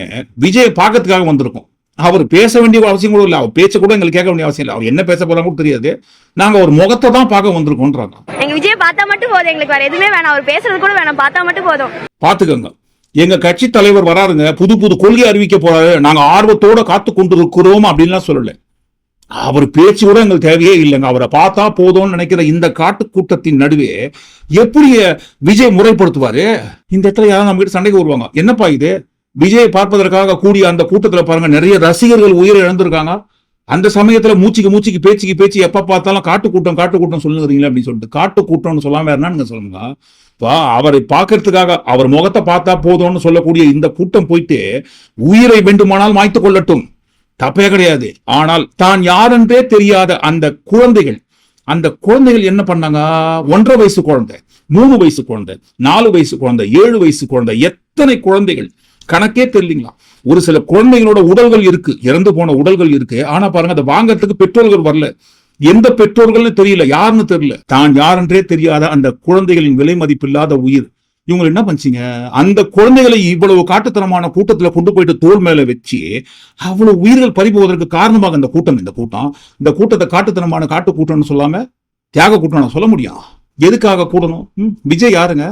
விஜயை பார்க்கறதுக்காக வந்திருக்கோம். அவர் பேச வேண்டிய அவசியம் கூட இல்லை. அவர் பேச்ச கூட எங்களுக்கு கேட்க வேண்டிய அவசியம் இல்லை. அவர் என்ன பேச போறாங்க கூட தெரியாது. நாங்க ஒரு முகத்தை தான் பார்க்க வந்திருக்கோன்றாங்க எங்க விஜய் பார்த்தா மட்டும் போதும். எங்களுக்கு வேற எதுவுமே வேணாம். அவர் பேசுறது கூட வேணாம். பார்த்தா மட்டும் போதும். பாத்துக்கோங்க எங்க கட்சி தலைவர் வராருங்க. புது புது கொள்கை அறிவிக்க போறாரு. நாங்க ஆர்வத்தோட காத்து கொண்டிருக்கிறோம் அப்படின்லாம் சொல்லல. அவர் பேச்சு கூட எங்களுக்கு தேவையே இல்லைங்க. அவரை பார்த்தா போதும்னு நினைக்கிற இந்த காட்டு கூட்டத்தின் நடுவே எப்படி விஜய் முறைப்படுத்துவாரு? இந்த இடத்துல யாரும் நம்ம கிட்ட சண்டைக்கு வருவாங்க. என்னப்பா இது? விஜயை பார்ப்பதற்காக கூடிய அந்த கூட்டத்துல பாருங்க நிறைய ரசிகர்கள் உயிரை இழந்திருக்காங்க. அந்த சமயத்துல மூச்சுக்கு மூச்சுக்கு பேச்சுக்கு பேச்சு எப்ப பார்த்தாலும் காட்டு கூட்டம் காட்டு கூட்டம் சொல்லுங்கிறீங்களா அப்படின்னு சொல்லிட்டு காட்டு கூட்டம்னு சொல்லாம என்னன்னு சொல்லுங்க. பா அவரை பார்க்கறதுக்காக அவர் முகத்தை பார்த்தா போதும்னு சொல்லக்கூடிய இந்த கூட்டம் போயிட்டு உயிரை வேண்டுமானால் மாய்த்து கொள்ளட்டும். தப்பே கிடையாது. ஆனால் தான் யாரென்றே தெரியாத அந்த குழந்தைகள் அந்த குழந்தைகள் என்ன பண்ணாங்க? ஒன்றரை வயசு குழந்தை மூணு வயசு குழந்தை நாலு வயசு குழந்தை ஏழு வயசு குழந்தை எத்தனை குழந்தைகள் கணக்கே தெரியலீங்களா? ஒரு சில குழந்தைகளோட உடல்கள் இருக்கு. இறந்து போன உடல்கள் இருக்கு. ஆனா பாருங்க அதை வாங்கறதுக்கு பெற்றோர்கள் வரல. எந்த பெற்றோர்கள்னு தெரியல. யாருன்னு தெரியல. தான் யாரென்றே தெரியாத அந்த குழந்தைகளின் விலை மதிப்பில்லாத உயிர். இவங்க என்ன பண்ணிச்சிங்க அந்த குழந்தைகளை இவ்வளவு காட்டுத்தனமான கூட்டத்துல கொண்டு போயிட்டு தோல் மேல வச்சு அவ்வளவு உயிர்கள் பறிபோவதற்கு காரணமாக இந்த கூட்டம் இந்த கூட்டம். இந்த கூட்டத்தை காட்டுத்தனமான காட்டு கூட்டம்னு சொல்லாம தியாக கூட்டம் சொல்ல முடியும். எதுக்காக கூடணும்? விஜய் யாருங்க?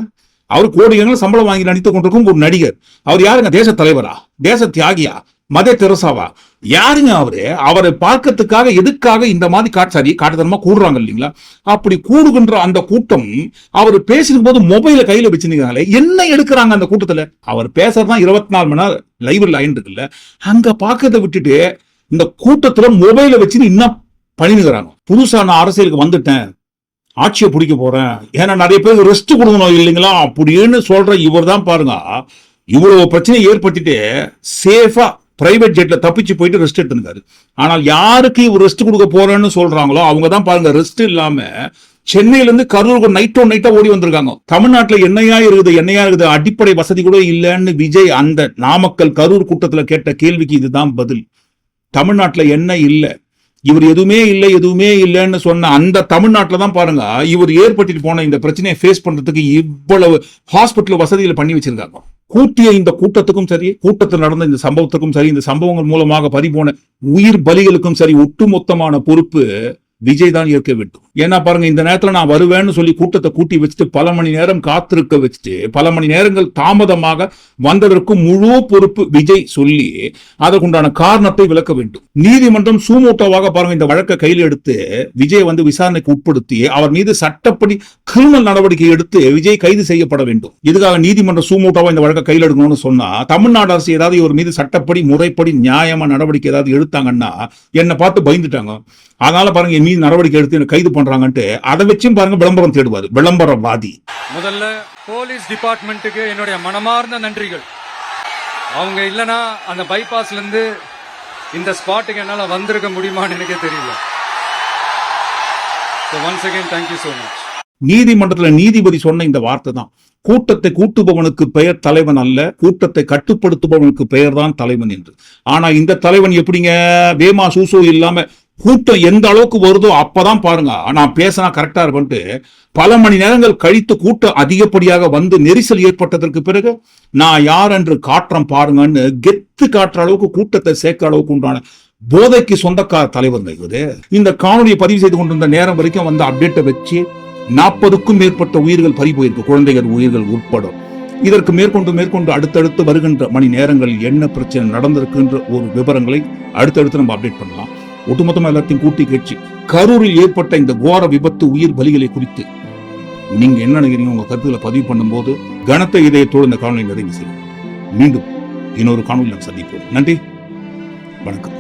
அவர் கோடிகள் சம்பளம் வாங்கி நடித்துக் கொண்டிருக்கும் ஒரு நடிகர். அவர் யாருங்க? தேச தலைவரா? தேச தியாகியா? மத தெரசாவா? யாருங்க அவரு? அவரை பார்க்கறதுக்காக எதுக்காக இந்த மாதிரி காட்சாரி காட்டுத்தனமா கூடுறாங்க இல்லைங்களா? அப்படி கூடுகின்ற அந்த கூட்டம் அவர் பேசும் போது மொபைல கையில வச்சிருந்தாங்களே என்ன எடுக்கிறாங்க அந்த கூட்டத்துல? அவர் பேசுறதுதான் இருபத்தி நாலு மணி நேரம் லைவ் லைன் இருக்குல்ல அங்க பாக்கிறத விட்டுட்டு இந்த கூட்டத்துல மொபைல வச்சுன்னு இன்னும் பண்ணினுக்கிறாங்க புதுசா நான் அரசியலுக்கு வந்துட்டேன். ஆட்சியை பிடிக்க போகிறேன் ஏன்னா நிறைய பேர் ரெஸ்ட் கொடுக்கணும் இல்லைங்களா? அப்படின்னு சொல்கிற இவர் தான் பாருங்க. இவ்வளோ பிரச்சனை ஏற்பட்டுட்டு சேஃபாக பிரைவேட் ஜெட்டில் தப்பிச்சு போயிட்டு ரெஸ்ட் எடுத்துருக்காரு ஆனால் யாருக்கு இவர் ரெஸ்ட் கொடுக்க போறேன்னு சொல்றாங்களோ அவங்க தான் பாருங்க ரெஸ்ட் இல்லாம சென்னையிலேருந்து கரூருக்கு நைட்டோ நைட்டா ஓடி வந்திருக்காங்க. தமிழ்நாட்டில் என்னையா இருக்குது என்னையா இருக்குது? அடிப்படை வசதி கூட இல்லைன்னு விஜய் அந்த நாமக்கல் கரூர் கூட்டத்தில் கேட்ட கேள்விக்கு இதுதான் பதில். தமிழ்நாட்டில் என்ன இல்லை? இவர் எதுவுமே இல்லை எதுவுமே இல்லைன்னு சொன்ன அந்த தமிழ்நாட்டில் தான் பாருங்க இவர் ஏற்படுத்திட்டு போன இந்த பிரச்சனையை ஃபேஸ் பண்றதுக்கு இவ்வளவு ஹாஸ்பிட்டல் வசதிகளை பண்ணி வச்சிருக்காங்க. கூட்டிய இந்த கூட்டத்துக்கும் சரி கூட்டத்தில் நடந்த இந்த சம்பவத்துக்கும் சரி இந்த சம்பவங்கள் மூலமாக பறிபோன உயிர் பலிகளுக்கும் சரி ஒட்டுமொத்தமான பொறுப்பு விஜய் தான் ஏற்க வேண்டும் ஏன்னா பாருங்க இந்த நேரத்துல நான் வருவேன்னு சொல்லி கூட்டத்தை கூட்டி வச்சுட்டு பல மணி நேரம் காத்திருக்க வச்சுட்டு பல மணி நேரங்கள் தாமதமாக வந்ததற்கு முழு பொறுப்பு விஜய் சொல்லி அதற்குண்டான காரணத்தை விளக்க வேண்டும். நீதிமன்றம் சூமோட்டோவாக பாருங்க இந்த வழக்கை கையில் எடுத்து விஜய் வந்து விசாரணைக்கு உட்படுத்தி அவர் மீது சட்டப்படி கிரிமினல் நடவடிக்கை எடுத்து விஜய் கைது செய்யப்பட வேண்டும். இதுக்காக நீதிமன்றம் சூமோட்டோவா இந்த வழக்கை கையில் எடுக்கணும்னு சொன்னா தமிழ்நாடு அரசு ஏதாவது இவர் மீது சட்டப்படி முறைப்படி நியாயமா நடவடிக்கை ஏதாவது எடுத்தாங்கன்னா என்னை பார்த்து பயந்துட்டாங்க. அதனால பாருங்க என் மீது நடவடிக்கை எடுத்து என்னை கைது பண்றாங்கன்ட்டு அதை வச்சும் பாருங்க விளம்பரம் தேடுவார். விளம்பரவாதி. முதல்ல போலீஸ் டிபார்ட்மெண்ட்டுக்கு என்னுடைய மனமார்ந்த நன்றிகள். அவங்க இல்லனா அந்த பைபாஸ்ல இருந்து இந்த ஸ்பாட்டுக்கு என்னால வந்திருக்க முடியுமான்னு எனக்கே தெரியல. Once again thank you so much நீதிமன்றத்துல நீதிபதி சொன்ன இந்த வார்த்தை தான். கூட்டத்தை கூட்டுபவனுக்கு பெயர் தலைவன் அல்ல கூட்டத்தை கட்டுப்படுத்துபவனுக்கு பெயர் தான் தலைவன் என்று. ஆனா இந்த தலைவன் எப்படிங்க? வேமா சூசோ இல்லாம கூட்டம் எந்த அளவுக்கு வருதோ அப்பதான் பாருங்க. நான் பேசினா கரெக்டா இருக்கும்ட்டு பல மணி நேரங்கள் கழித்து கூட்டம் அதிகப்படியாக வந்து நெரிசல் ஏற்பட்டதற்கு பிறகு நான் யார் என்று காற்றம் பாருங்கன்னு கெத்து காட்டுற அளவுக்கு கூட்டத்தை சேர்க்கிற அளவுக்கு உண்டான போதைக்கு சொந்தக்கார தலைவருங்க இது இந்த காணொலியை பதிவு செய்து கொண்டிருந்த நேரம் வரைக்கும் வந்து அப்டேட்டை வச்சு நாற்பதுக்கும் மேற்பட்ட உயிர்கள் பறி போயிருக்கு. குழந்தைகள் உயிர்கள் உட்படும். இதற்கு மேற்கொண்டு மேற்கொண்டு அடுத்தடுத்து வருகின்ற மணி நேரங்களில் என்ன பிரச்சனை நடந்திருக்குன்ற ஒரு விவரங்களை அடுத்தடுத்து நம்ம அப்டேட் பண்ணலாம். ஒட்டுமொத்தமா எல்லாத்தையும் கூட்டி கேட்சி கரூரில் ஏற்பட்ட இந்த கோர விபத்து உயிர் பலிகளை குறித்து. நீங்க என்ன நினைக்கிறீங்க? உங்க கருத்துல பதிவு பண்ணும்போது கனத்த இதயத்தோடு இந்த காணொலி நிறைவு செய்யும் மீண்டும் இன்னொரு காணொலி நாம் சந்திப்போம். நன்றி. வணக்கம்.